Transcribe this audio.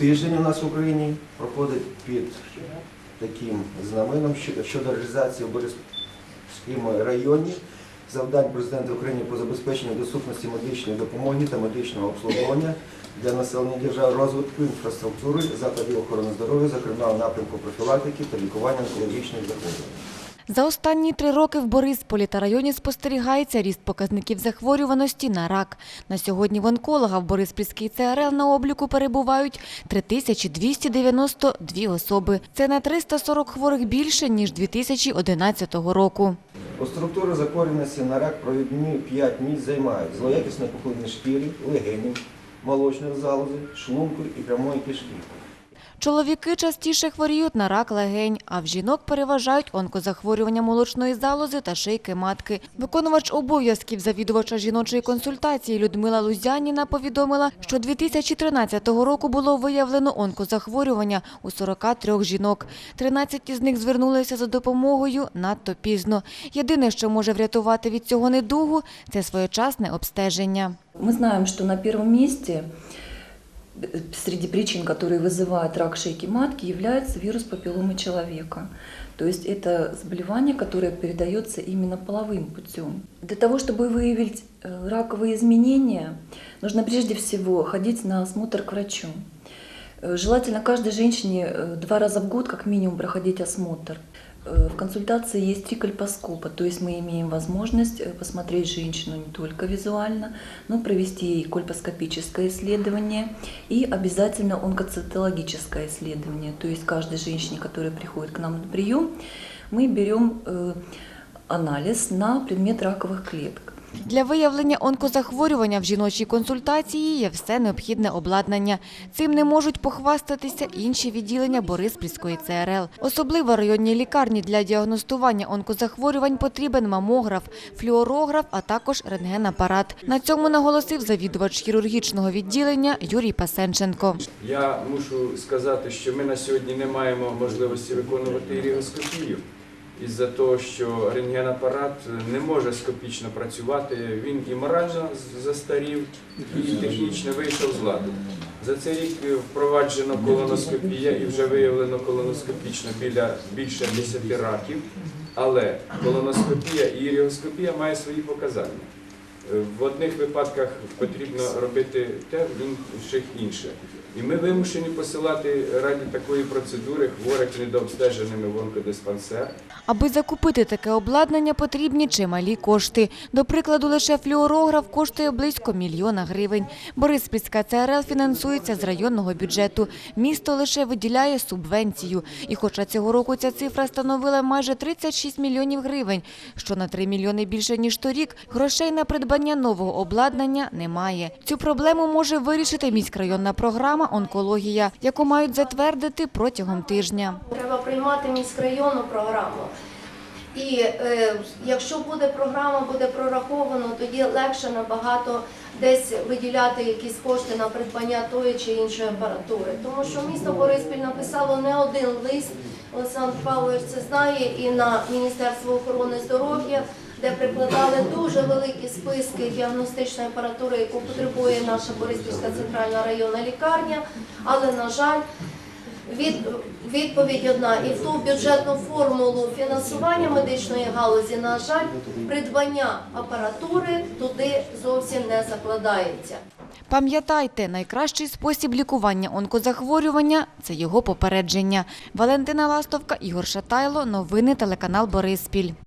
тиждень у нас в Україні проходить під таким знаменом щодо- реалізації в Бориспільському районі завдань президента України по забезпеченню доступності медичної допомоги та медичного обслуговування для населення держави, розвитку інфраструктури, закладів охорони здоров'я, зокрема в напрямку профілактики та лікування онкологічних захворювань. За останні три роки в Борисполі та районі спостерігається ріст показників захворюваності на рак. На сьогодні в онколога в Бориспільській ЦРЛ на обліку перебувають 3292 особи. Це на 340 хворих більше, ніж 2011 року. У структури захворюваності на рак провідні 5 місць займають злоякісне пухлинні шкіри, легенів, молочної залози, шлунку і прямої кишки. Чоловіки частіше хворіють на рак легень, а в жінок переважають онкозахворювання молочної залози та шийки матки. Виконувач обов'язків завідувача жіночої консультації Людмила Лузяніна повідомила, що 2013 року було виявлено онкозахворювання у 43 жінок. 13 із них звернулися за допомогою надто пізно. Єдине, що може врятувати від цього недугу, це своєчасне обстеження. Мы знаем, что на первом месте э, среди причин, которые вызывают рак шейки матки, является вирус папилломы человека. То есть это заболевание, которое передается именно половым путем. Для того, чтобы выявить э, раковые изменения, нужно прежде всего ходить на осмотр к врачу. Э, Желательно каждой женщине э, два раза в год как минимум проходить осмотр. Э, В консультации есть три кольпоскопа, то есть мы имеем возможность э, посмотреть женщину не только визуально, но провести ей кольпоскопическое исследование и обязательно онкоцитологическое исследование. То есть каждой женщине, которая приходит к нам на прием, мы берем э, анализ на предмет раковых клеток. Для виявлення онкозахворювання в жіночій консультації є все необхідне обладнання. Цим не можуть похвастатися інші відділення Бориспільської ЦРЛ. Особливо районній лікарні для діагностування онкозахворювань потрібен мамограф, флюорограф, а також рентгенапарат. На цьому наголосив завідувач хірургічного відділення Юрій Пасенченко. Я мушу сказати, що ми на сьогодні не маємо можливості виконувати іріоскопію із-за того, що рентгенапарат не може скопічно працювати. Він і морально застарів, і технічно вийшов з ладу. За цей рік впроваджено колоноскопія і вже виявлено колоноскопічно біля більше 10 раків. Але колоноскопія і іріоскопія має свої показання. В одних випадках потрібно робити те, в інших інше. І ми вимушені посилати раді такої процедури хворих недообстеженими в онкодиспансер. Аби закупити таке обладнання, потрібні чималі кошти. До прикладу, лише флюорограф коштує близько мільйона гривень. Бориспільська ЦРЛ фінансується з районного бюджету. Місто лише виділяє субвенцію. І хоча цього року ця цифра становила майже 36 мільйонів гривень, що на 3 мільйони більше, ніж торік, грошей на придбання нового обладнання немає. Цю проблему може вирішити міськрайонна програма «Онкологія», яку мають затвердити протягом тижня. Треба приймати міськрайонну програму. І е, якщо буде програма, буде прораховано, тоді легше набагато десь виділяти якісь кошти на придбання тої чи іншої апаратури. Тому що місто Бориспіль написало не один лист, Олександр Павлович це знає, і на Міністерство охорони здоров'я, де прикладали дуже великі списки діагностичної апаратури, яку потребує наша Бориспільська центральна районна лікарня. Але, на жаль, від, відповідь одна. І в ту бюджетну формулу фінансування медичної галузі, на жаль, придбання апаратури туди зовсім не закладається. Пам'ятайте, найкращий спосіб лікування онкозахворювання – це його попередження. Валентина Ластовка, Ігор Шатайло, новини телеканал Бориспіль.